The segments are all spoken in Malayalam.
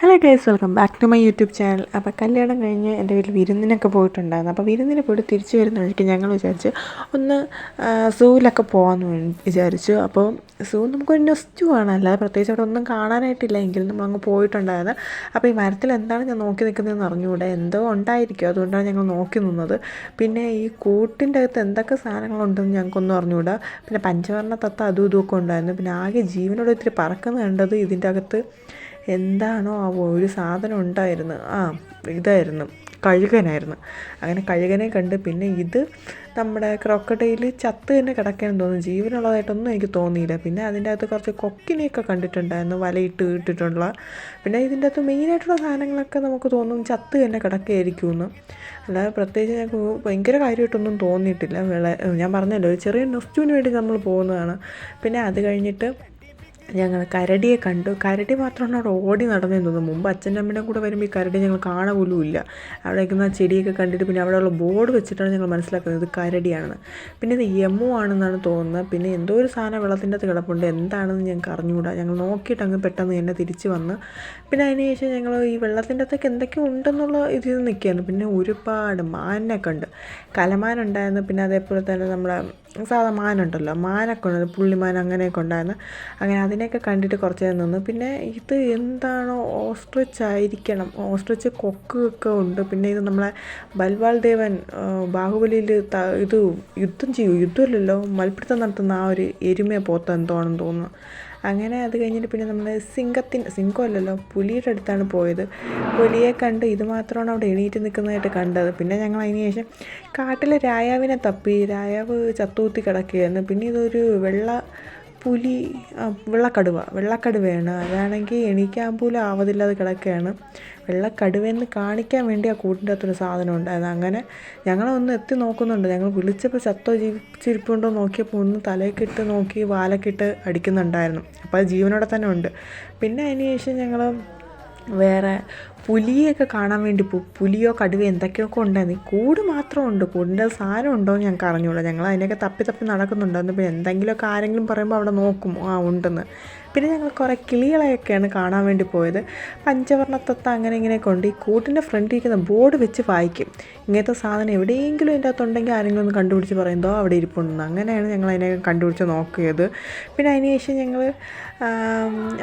Hello guys welcome back to my YouTube channel അപ്പോൾ കല്യാണം കഴിഞ്ഞ് എന്റെ വീട്ടിൽ വിരുന്നിനൊക്കെ പോയിട്ടുണ്ടായിരുന്നു. അപ്പോൾ വിരുന്നിന് പോയിട്ട് തിരിച്ചു വരുന്ന വഴിക്ക് ഞങ്ങൾ വിചാരിച്ച് ഒന്ന് സൂവിലൊക്കെ പോകാമെന്ന് വിചാരിച്ചു. അപ്പോൾ സൂ നമുക്കൊരു നെസ്റ്റു ആണ്. അല്ലാതെ പ്രത്യേകിച്ച് അവിടെ ഒന്നും കാണാനായിട്ടില്ല. എങ്കിലും നമ്മൾ അങ്ങ് പോയിട്ടുണ്ടായിരുന്നു. അപ്പോൾ ഈ മരത്തിൽ എന്താണ് ഞാൻ നോക്കി നിൽക്കുന്നതെന്ന് അറിഞ്ഞുകൂടെ? എന്തോ ഉണ്ടായിരിക്കും. അതുകൊണ്ടാണ് ഞങ്ങൾ നോക്കി നിന്നത്. പിന്നെ ഈ കൂട്ടിന്റെ അകത്ത് എന്തൊക്കെ സാധനങ്ങളുണ്ടെന്ന് ഞങ്ങൾക്കൊന്നും അറിഞ്ഞുകൂടാ. പിന്നെ പഞ്ചവർണ തത്ത അതും ഇതും ഒക്കെ ഉണ്ടായിരുന്നു. പിന്നെ ആകെ ജീവനോട് ഇത്തിരി പറക്കുന്നത് കണ്ടത് ഇതിന്റെ അകത്ത് എന്താണോ ആ ഒരു സാധനം ഉണ്ടായിരുന്നു. ആ ഇതായിരുന്നു. കഴുകനായിരുന്നു. അങ്ങനെ കഴുകനെ കണ്ട് പിന്നെ ഇത് നമ്മുടെ ക്രോക്കഡയിൽ ചത്ത് തന്നെ കിടക്കാൻ തോന്നുന്നു. ജീവനുള്ളതായിട്ടൊന്നും എനിക്ക് തോന്നിയില്ല. പിന്നെ അതിന്റെ അകത്ത് കുറച്ച് കൊക്കിനെയൊക്കെ കണ്ടിട്ടുണ്ടായിരുന്നു. വലയിട്ട് ഇട്ടിട്ടുള്ള. പിന്നെ ഇതിന്റെ അകത്ത് മെയിനായിട്ടുള്ള സാധനങ്ങളൊക്കെ നമുക്ക് തോന്നും ചത്ത് തന്നെ കിടക്കുകയായിരിക്കുമെന്ന്. അല്ലാതെ പ്രത്യേകിച്ച് ഞങ്ങൾക്ക് ഭയങ്കര കാര്യമായിട്ടൊന്നും തോന്നിയിട്ടില്ല. വിള ഞാൻ പറഞ്ഞല്ലോ ഒരു ചെറിയ നെസ്റ്റുവിന് വേണ്ടി നമ്മൾ പോകുന്നതാണ്. പിന്നെ അത് കഴിഞ്ഞിട്ട് ഞങ്ങൾ കരടിയെ കണ്ടു. കരടി മാത്രമാണ് അവിടെ ഓടി നടന്നതെന്ന് തോന്നുന്നു. മുമ്പ് അച്ഛന്റെ അമ്മയുടെ കൂടെ വരുമ്പോൾ ഈ കരടി ഞങ്ങൾ കാണാൻ പോലും ഇല്ല. അവിടെ നിൽക്കുന്ന ആ ചെടിയൊക്കെ കണ്ടിട്ട് പിന്നെ അവിടെയുള്ള ബോർഡ് വെച്ചിട്ടാണ് ഞങ്ങൾ മനസ്സിലാക്കുന്നത് ഇത് കരടിയാണെന്ന്. പിന്നെ ഇത് യമു ആണെന്നാണ് തോന്നുന്നത്. പിന്നെ എന്തോ ഒരു സാധനം വെള്ളത്തിന്റെ അകത്ത് കിടപ്പുണ്ട്. എന്താണെന്ന് ഞങ്ങൾക്ക് അറിഞ്ഞുകൂടാ ഞങ്ങൾ നോക്കിയിട്ട് അങ്ങ് പെട്ടെന്ന് എന്നെ തിരിച്ച് വന്ന്. പിന്നെ അതിന് ശേഷം ഞങ്ങൾ ഈ വെള്ളത്തിന്റെ അകത്തൊക്കെ എന്തൊക്കെ ഉണ്ടെന്നുള്ള ഇതിൽ നിൽക്കുകയായിരുന്നു. പിന്നെ ഒരുപാട് മാനിനെ കണ്ട് കലമാനുണ്ടായിരുന്നു. പിന്നെ അതേപോലെ തന്നെ നമ്മുടെ സാധാ മാനുണ്ടല്ലോ. മാനൊക്കെ ഉണ്ട് പുള്ളിമാൻ അങ്ങനെയൊക്കെ ഉണ്ടായിരുന്നു. അങ്ങനെ അതിനെയൊക്കെ കണ്ടിട്ട് കുറച്ച് നേരം നിന്നു. പിന്നെ ഇത് എന്താണോ ഓസ്ട്രിച്ച് ആയിരിക്കണം. ഓസ്ട്രിച്ച് കൊക്ക് ഒക്കെ ഉണ്ട്. പിന്നെ ഇത് നമ്മളെ ബൽവാൾ ദേവൻ ബാഹുബലിയിൽ ഇത് യുദ്ധം ചെയ്യൂ യുദ്ധമില്ലല്ലോ? മൽപ്പിടുത്തം നടത്തുന്ന ആ ഒരു എരുമയെ പോത്ത എന്തോ ആണെന്ന് തോന്നുന്നു. അങ്ങനെ അത് കഴിഞ്ഞിട്ട് പിന്നെ നമ്മൾ സിംഗത്തിന്റെ സിംഹമല്ലല്ലോ പുലിയുടെ അടുത്താണ് പോയത്. പുലിയെ കണ്ട് ഇത് മാത്രമാണ് അവിടെ എണീറ്റ് നിൽക്കുന്നതായിട്ട് കണ്ടത്. പിന്നെ ഞങ്ങൾ അതിന് ശേഷം കാട്ടിലെ രായാവിനെ തപ്പി. രായാവ് ചത്തൂത്തി കിടക്കുകയായിരുന്നു. പിന്നെ ഇതൊരു വെള്ള പുലി വെള്ളക്കടുവ. വെള്ളക്കടുവയാണ്. അതാണെങ്കിൽ എണീക്കാൻ പോലും ആവതില്ലാതെ കിടക്കുകയാണ്. വെള്ളക്കടുവയെന്ന് കാണിക്കാൻ വേണ്ടി ആ കൂട്ടിന്റെ അകത്തൊരു സാധനം ഉണ്ടായിരുന്നു. അങ്ങനെ ഞങ്ങളൊന്ന് എത്തി നോക്കുന്നുണ്ട്. ഞങ്ങൾ വിളിച്ചപ്പോൾ ചത്തോ ജീവിച്ചിരിപ്പുണ്ടോ നോക്കിയപ്പോൾ ഒന്ന് തലയ്ക്കിട്ട് നോക്കി വാലക്കിട്ട് അടിക്കുന്നുണ്ടായിരുന്നു. അപ്പോൾ അത് ജീവനോടെ തന്നെ ഉണ്ട്. പിന്നെ അതിന് ശേഷം ഞങ്ങൾ വേറെ പുലിയൊക്കെ കാണാൻ വേണ്ടി പോകും പുലിയോ കടുവയോ എന്തൊക്കെയൊക്കെ ഉണ്ടായിരുന്നു ഈ കൂട് മാത്രമുണ്ട് കൂടിന്റെ സാധനം ഉണ്ടോ എന്ന് ഞങ്ങൾക്ക് അറിഞ്ഞൂടാ. ഞങ്ങൾ അതിനൊക്കെ തപ്പി തപ്പി നടക്കുന്നുണ്ടായിരുന്നു പിന്നെ എന്തെങ്കിലുമൊക്കെ ആരെങ്കിലും പറയുമ്പോൾ അവിടെ നോക്കും. ആ ഉണ്ടെന്ന്. പിന്നെ ഞങ്ങൾ കുറേ കിളികളെയൊക്കെയാണ് കാണാൻ വേണ്ടി പോയത്. പഞ്ചവർണത്തത്ത അങ്ങനെ ഇങ്ങനെ കൊണ്ട് ഈ കൂട്ടിന്റെ ഫ്രണ്ടിൽ ഇരിക്കുന്ന ബോർഡ് വെച്ച് വായിക്കും. ഇങ്ങനത്തെ സാധനം എവിടെയെങ്കിലും ഇതിന്റെ അകത്തുണ്ടെങ്കിൽ ആരെങ്കിലും ഒന്ന് കണ്ടുപിടിച്ച് പറയുന്നതോ അവിടെ ഇരിപ്പുണ്ടെന്ന്. അങ്ങനെയാണ് ഞങ്ങൾ അതിനെ കണ്ടുപിടിച്ച് നോക്കിയത്. പിന്നെ അതിന് ശേഷം ഞങ്ങൾ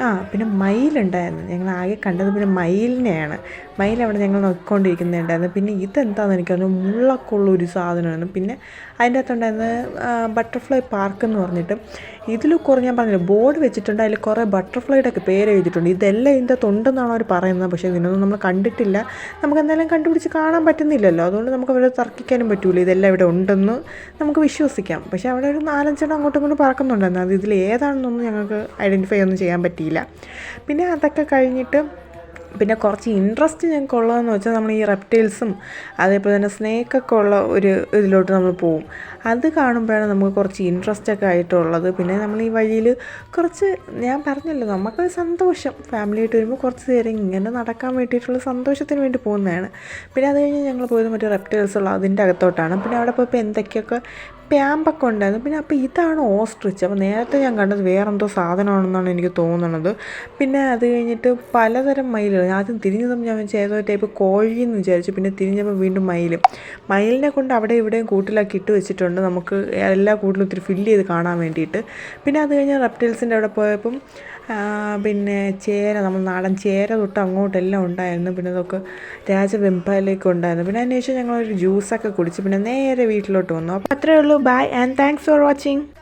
ആ പിന്നെ മയിലുണ്ടായിരുന്നു ഞങ്ങൾ ആകെ കണ്ടത് പിന്നെ മയിലിനെയാണ്. മയിൽ അവിടെ ഞങ്ങൾ നോക്കിക്കൊണ്ടിരിക്കുന്നുണ്ടായിരുന്നു. പിന്നെ ഇതെന്താണെന്ന് എനിക്കറിഞ്ഞു മുള്ളൊക്കെ ഉള്ള ഒരു സാധനമാണ് പിന്നെ അതിന്റെ അകത്തുണ്ടായിരുന്നത് ബട്ടർഫ്ലൈ പാർക്ക് എന്ന് പറഞ്ഞിട്ട്. ഇതിൽ കുറേ ഞാൻ പറഞ്ഞില്ല ബോർഡ് വെച്ചിട്ടുണ്ട്. അതിൽ കുറേ ബട്ടർഫ്ലൈയുടെ ഒക്കെ പേര് എഴുതിയിട്ടുണ്ട്. ഇതെല്ലാം ഇതിന്റെ തൊണ്ടെന്നാണ് അവർ പറയുന്നത്. പക്ഷേ ഇതിനൊന്നും നമ്മൾ കണ്ടിട്ടില്ല. നമുക്ക് എന്തായാലും കണ്ടുപിടിച്ച് കാണാൻ പറ്റുന്നില്ലല്ലോ. അതുകൊണ്ട് നമുക്ക് അവരെ തർക്കിക്കാനും പറ്റൂല. ഇതെല്ലാം ഇവിടെ ഉണ്ടെന്ന് നമുക്ക് വിശ്വസിക്കാം. പക്ഷേ അവിടെ ഒരു നാലഞ്ചെണ്ണം അങ്ങോട്ടും ഇങ്ങോട്ടും പറക്കുന്നുണ്ടായിരുന്നു അത് ഇതിൽ ഏതാണെന്നൊന്നും ഞങ്ങൾക്ക് ഐഡന്റിഫൈ ഒന്നും ചെയ്യാൻ പറ്റിയില്ല. പിന്നെ അതൊക്കെ കഴിഞ്ഞിട്ട് പിന്നെ കുറച്ച് ഇൻട്രസ്റ്റ് ഞങ്ങൾക്ക് ഉള്ളതെന്ന് വെച്ചാൽ നമ്മൾ ഈ റെപ്റ്റൈൽസും അതേപോലെ തന്നെ സ്നേക്കൊക്കെ ഉള്ള ഒരു ഇതിലോട്ട് നമ്മൾ പോവും. അത് കാണുമ്പോഴാണ് നമുക്ക് കുറച്ച് ഇൻട്രസ്റ്റ് ഒക്കെ ആയിട്ടുള്ളത്. പിന്നെ നമ്മൾ ഈ വഴിയിൽ കുറച്ച് ഞാൻ പറഞ്ഞല്ലോ നമുക്കൊരു സന്തോഷം. ഫാമിലിയായിട്ട് വരുമ്പോൾ കുറച്ച് നേരം ഇങ്ങനെ നടക്കാൻ വേണ്ടിയിട്ടുള്ള സന്തോഷത്തിന് വേണ്ടി പോകുന്നതാണ്. പിന്നെ അത് കഴിഞ്ഞ് ഞങ്ങൾ പോയത് മറ്റേ റെപ്റ്റൈൽസ് ഉള്ള അതിന്റെ അകത്തോട്ടാണ്. പിന്നെ അവിടെ പോയപ്പോൾ എന്തൊക്കെയൊക്കെ പ്യാമ്പൊക്കെ ഉണ്ടായിരുന്നു പിന്നെ അപ്പോൾ ഇതാണ് ഓസ്ട്രിച്ച്. അപ്പോൾ നേരത്തെ ഞാൻ കണ്ടത് വേറെന്തോ സാധനമാണെന്നാണ് എനിക്ക് തോന്നുന്നത് പിന്നെ അത് കഴിഞ്ഞിട്ട് പലതരം മയിലുകൾ. ആദ്യം തിരിഞ്ഞതും ഞാൻ വെച്ചാൽ ഏതോ ടൈപ്പ് എന്ന് വിചാരിച്ചു. പിന്നെ തിരിഞ്ഞപ്പോൾ വീണ്ടും മയിൽ മയിലിനെ കൊണ്ട് അവിടെ ഇവിടെയും കൂട്ടിലാക്കി ഇട്ട് വെച്ചിട്ടുണ്ട്. നമുക്ക് എല്ലാ കൂട്ടിലും ഒത്തിരി ഫില്ല് ചെയ്ത് കാണാൻ വേണ്ടിയിട്ട്. പിന്നെ അത് കഴിഞ്ഞ് റെപ്റ്റൈൽസിന്റെ അവിടെ പോയപ്പം പിന്നെ ചേര നമ്മൾ നാടൻ ചേര തൊട്ട് അങ്ങോട്ടെല്ലാം ഉണ്ടായിരുന്നു. പിന്നെ അതൊക്കെ രാജവെമ്പാലേക്ക് ഉണ്ടായിരുന്നു. പിന്നെ അതിന് ശേഷം ഞങ്ങളൊരു ജ്യൂസൊക്കെ കുടിച്ച് പിന്നെ നേരെ വീട്ടിലോട്ട് വന്നു. അപ്പോൾ അത്രയേ ഉള്ളൂ bye and thanks for watching.